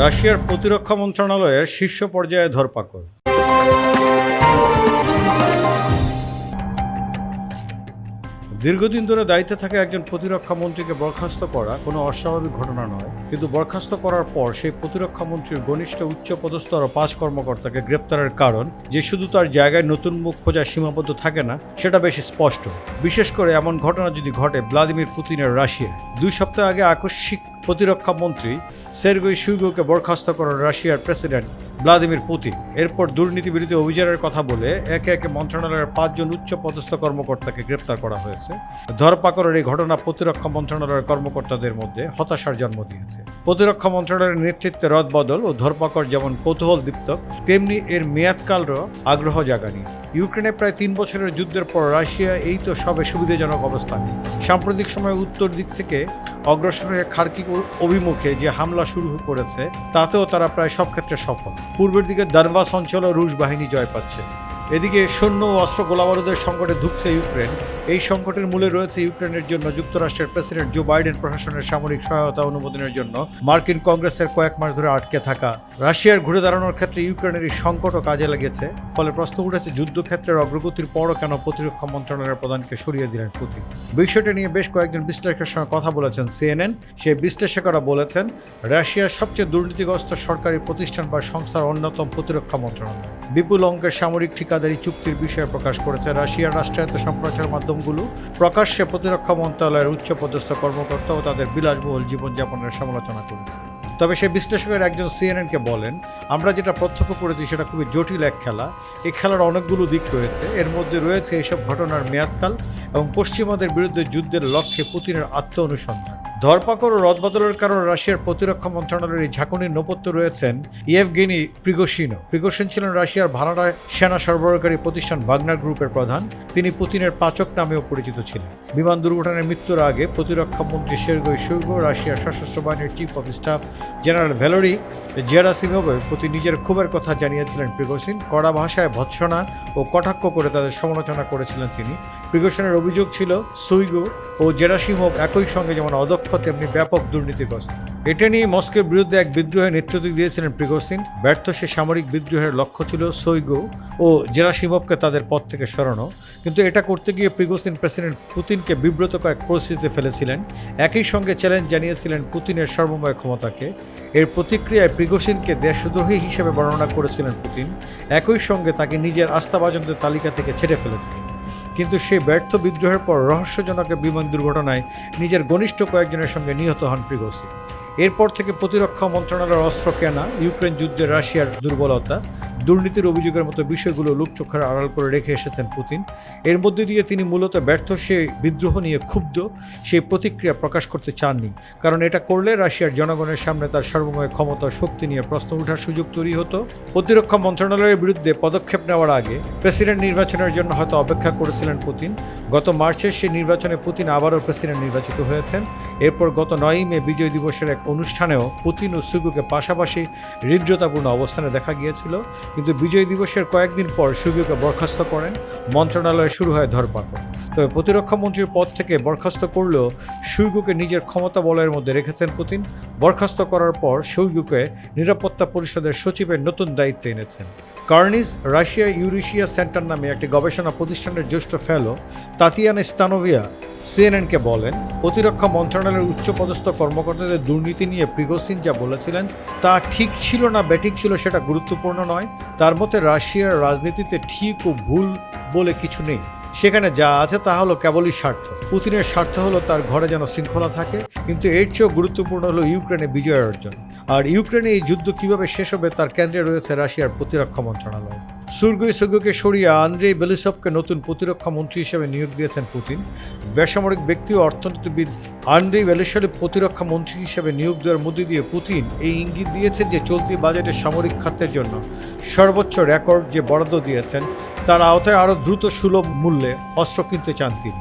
রাশিয়ার প্রতিরক্ষা মন্ত্রণালয়ের শীর্ষ পর্যায়ে ধরপাকড়। দীর্ঘদিন ধরে দায়িত্বে থাকা একজন প্রতিরক্ষা মন্ত্রীকে বরখাস্ত করা কোনো অস্বাভাবিক ঘটনা নয়। কিন্তু বরখাস্ত করার পর সেই প্রতিরক্ষা মন্ত্রীর ঘনিষ্ঠ উচ্চ পদস্থ আরও পাঁচ কর্মকর্তাকে গ্রেপ্তারের কারণ, যে শুধু তার জায়গায় নতুন মুখ খোঁজা সীমাবদ্ধ থাকে না, সেটা বেশি স্পষ্ট। বিশেষ করে এমন ঘটনা যদি ঘটে, ভ্লাদিমির পুতিনের রাশিয়ায়। দুই সপ্তাহ আগে আকস্মিক প্রতিরক্ষা মন্ত্রী সের্গই শুইগোকে বরখাস্ত করেন রাশিয়ার প্রেসিডেন্ট ভ্লাদিমির পুতিন। এরপর দুর্নীতি বিরোধী অভিযানের কথা বলে একে একে মন্ত্রণালয়ের পাঁচজন উচ্চ পদস্থ কর্মকর্তাকে গ্রেপ্তার করা হয়েছে। ধরপাকড়ের এই ঘটনা প্রতিরক্ষা মন্ত্রণালয়ের কর্মকর্তাদের মধ্যে হতাশার জন্ম দিয়েছে। প্রতিরক্ষা মন্ত্রণালয়ের নেতৃত্বে রদবদল ও ধরপাকড় যেমন কৌতূহল দীপ্ত তেমনি এর মেয়াদকালরও আগ্রহ জাগানি। ইউক্রেনে প্রায় তিন বছরের যুদ্ধের পর রাশিয়া এই তো সবে সুবিধাজনক অবস্থানে। সাম্প্রতিক সময়ে উত্তর দিক থেকে অগ্রসর হয়ে খার্কিক অভিমুখে যে হামলা শুরু করেছে, তাতেও তারা প্রায় সব ক্ষেত্রে সফল। পূর্বের দিকে দারবাস অঞ্চলে রুশ বাহিনী জয় পাচ্ছে। এদিকে সৈন্য ও অস্ত্র গোলাবারুদের সংকটে ধুকছে ইউক্রেন। এই সংকটের মূলে রয়েছে ইউক্রেনের জন্য যুক্তরাষ্ট্রের প্রেসিডেন্ট জো বাইডেন প্রশাসনের সামরিক সহায়তা অনুমোদনের জন্য মার্কিন কংগ্রেসের কয়েক মাস ধরে আটকে থাকা। রাশিয়ার ঘুরে দাঁড়ানোর ক্ষেত্রে ইউক্রেনের এই সংকটও কাজে লেগেছে, ফলে প্রশ্ন উঠেছে যুদ্ধক্ষেত্রের অগ্রগতির পরও কেন প্রতিরক্ষা মন্ত্রণালয়ের প্রধানকে সরিয়ে দিলেন পুতিন। বিষয়টি নিয়ে বেশ কয়েকজন বিশ্লেষকের সঙ্গে কথা বলেছেন সিএনএন। সেই বিশ্লেষকেরা বলেছেন, রাশিয়ার সবচেয়ে দুর্নীতিগ্রস্ত সরকারি প্রতিষ্ঠান বা সংস্থার অন্যতম প্রতিরক্ষা মন্ত্রণালয়। বিপুল অঙ্কের সামরিক ঠিকাদারি চুক্তির বিষয়ে প্রকাশ করেছে রাশিয়ার রাষ্ট্রায়ত্ত সম্প্রচার মাধ্যমগুলো প্রকাশ্যে প্রতিরক্ষা মন্ত্রণালয়ের উচ্চপদস্থ কর্মকর্তা ও তাদের বিলাসবহুল জীবনযাপনের সমালোচনা করেছে। তবে সে বিশ্লেষকের একজন সিএনএনকে বলেন, আমরা যেটা প্রত্যক্ষ করেছি সেটা খুবই জটিল এক খেলা। এই খেলার অনেকগুলো দিক রয়েছে। এর মধ্যে রয়েছে এইসব ঘটনার মেয়াদকাল এবং পশ্চিমাদের বিরুদ্ধে যুদ্ধের লক্ষ্যে পুতিনের আত্ম অনুসন্ধান ধরপাকড় ও রদবদলের কারণে রাশিয়ার প্রতিরক্ষা মন্ত্রণালয়ের ঝাঁকুনির নপত্য রয়েছেন ইয়েভগেনি প্রিগোশিনো প্রিগোশিন ছিলেন রাশিয়ার ভাড়াটা সেনা সরবরাহকারী প্রতিষ্ঠান ভাগনার গ্রুপের প্রধান। তিনি পুতিনের পাচক নামেও পরিচিত ছিলেন। বিমান দুর্ঘটনায় মৃত্যুর আগে প্রতিরক্ষা মন্ত্রী শেরগই শুইগো রাশিয়ার সশস্ত্র বাহিনীর chief of staff general Valery জেরাসিমোভের প্রতি নিজের ক্ষোভের কথা জানিয়েছিলেন প্রিগোসিন কড়া ভাষায় ভৎসনা ও কটাক্ষ করে তাদের সমালোচনা করেছিলেন তিনি। প্রিগোশনের অভিযোগ ছিল, সুইগো ও জেরাসিমোভ একই সঙ্গে যেমন অদক্ষ তেমনি ব্যাপক দুর্নীতিগ্রস্ত। এটা নিয়ে মস্কোর বিরুদ্ধে এক বিদ্রোহের নেতৃত্ব দিয়েছিলেন প্রিগোসিন। ব্যর্থ সে সামরিক বিদ্রোহের লক্ষ্য ছিল সৈগো ও জেরাসিমভকে তাদের পথ থেকে সরানো। কিন্তু এটা করতে গিয়ে প্রিগোসিন প্রেসিডেন্ট পুতিনকে বিব্রতকর এক পরিস্থিতিতে ফেলেছিলেন। একই সঙ্গে চ্যালেঞ্জ জানিয়েছিলেন পুতিনের সর্বময় ক্ষমতাকে। এর প্রতিক্রিয়ায় প্রিগোসিনকে দেশদ্রোহী হিসেবে বর্ণনা করেছিলেন পুতিন। একই সঙ্গে তাকে নিজের আস্থাভাজনদের তালিকা থেকে ছেড়ে ফেলেছিলেন। কিন্তু সেই ব্যর্থ বিদ্রোহের পর রহস্যজনক বিমান দুর্ঘটনায় নিজের ঘনিষ্ঠ কয়েকজনের সঙ্গে নিহত হন প্রিগোসিন এরপর থেকে প্রতিরক্ষা মন্ত্রণালয়ের অস্ত্র কেনা, ইউক্রেন যুদ্ধে রাশিয়ার দুর্বলতা, দুর্নীতির অভিযোগের মতো বিষয়গুলো লোকচক্ষের আড়াল করে রেখে এসেছেন পুতিন। এর মধ্যে দিয়ে তিনি মূলত ব্যর্থ, সে বিদ্রোহ নিয়ে ক্ষুব্ধ সেই প্রতিক্রিয়া প্রকাশ করতে চাননি। কারণ এটা করলে রাশিয়ার জনগণের সামনে তার সর্বময় ক্ষমতা, শক্তি নিয়ে প্রশ্ন ওঠার সুযোগ তৈরি হতো। প্রতিরক্ষা মন্ত্রণালয়ের বিরুদ্ধে পদক্ষেপ নেওয়ার আগে প্রেসিডেন্ট নির্বাচনের জন্য হয়তো অপেক্ষা করেছিলেন পুতিন। গত মার্চের সেই নির্বাচনে পুতিন আবারও প্রেসিডেন্ট নির্বাচিত হয়েছেন। এরপর গত নয়ই মে বিজয় দিবসের এক অনুষ্ঠানেও পুতিন ও সুগুকে পাশাপাশি হৃদ্রতাপূর্ণ অবস্থানে দেখা গিয়েছিল, কিন্তু বিজয় দিবসের কয়েকদিন পর সুগুকে বরখাস্ত করেন। মন্ত্রণালয়ে শুরু হয় ধরপাকড়। তবে প্রতিরক্ষা মন্ত্রীর পদ থেকে বরখাস্ত করলেও শুইগুকে নিজের ক্ষমতা বলয়ের মধ্যে রেখেছেন পুতিন। বরখাস্ত করার পর শুইগুকে নিরাপত্তা পরিষদের সচিবের নতুন দায়িত্ব এনেছেন। কার্নিস রাশিয়া ইউরেশিয়া সেন্টার নামে একটি গবেষণা প্রতিষ্ঠানের জ্যেষ্ঠ ফেলো, তাতিয়ান স্তানোভিয়া সিএনএনকে বলেন, প্রতিরক্ষা মন্ত্রণালয়ের উচ্চপদস্থ কর্মকর্তাদের দুর্নীতি নিয়ে প্রিগোসিন যা বলেছিলেন, তা ঠিক ছিল না, ব্যাটিক ছিল সেটা গুরুত্বপূর্ণ নয়। তার মতে রাশিয়ার রাজনীতিতে ঠিক ও ভুল বলে কিছু নেই। সেখানে যা আছে তা হলো কেবলই স্বার্থ। পুতিনের স্বার্থ হলো তার ঘরে যেন শৃঙ্খলা থাকে, কিন্তু এর চেয়েও গুরুত্বপূর্ণ হলো ইউক্রেনে বিজয় অর্জন। আর ইউক্রেনে এই যুদ্ধ কীভাবে শেষ হবে তার কেন্দ্রে রয়েছে রাশিয়ার প্রতিরক্ষা মন্ত্রণালয়। সুর্গই সুর্গুকে সরিয়ে আন্দ্রেই বেলিসভকে নতুন প্রতিরক্ষা মন্ত্রী হিসেবে নিয়োগ দিয়েছেন পুতিন। বেসামরিক ব্যক্তি ও অর্থনীতিবিদ আন্দ্রেই বেলিসভকে প্রতিরক্ষা মন্ত্রী হিসেবে নিয়োগ দেওয়ার মধ্যে দিয়ে পুতিন এই ইঙ্গিত দিয়েছেন যে চলতি বাজেটে সামরিক খাতের জন্য সর্বোচ্চ রেকর্ড যে বরাদ্দ দিয়েছেন, তার আওতায় আরও দ্রুত সুলভ মূল্যে অস্ত্র কিনতে চান তিনি।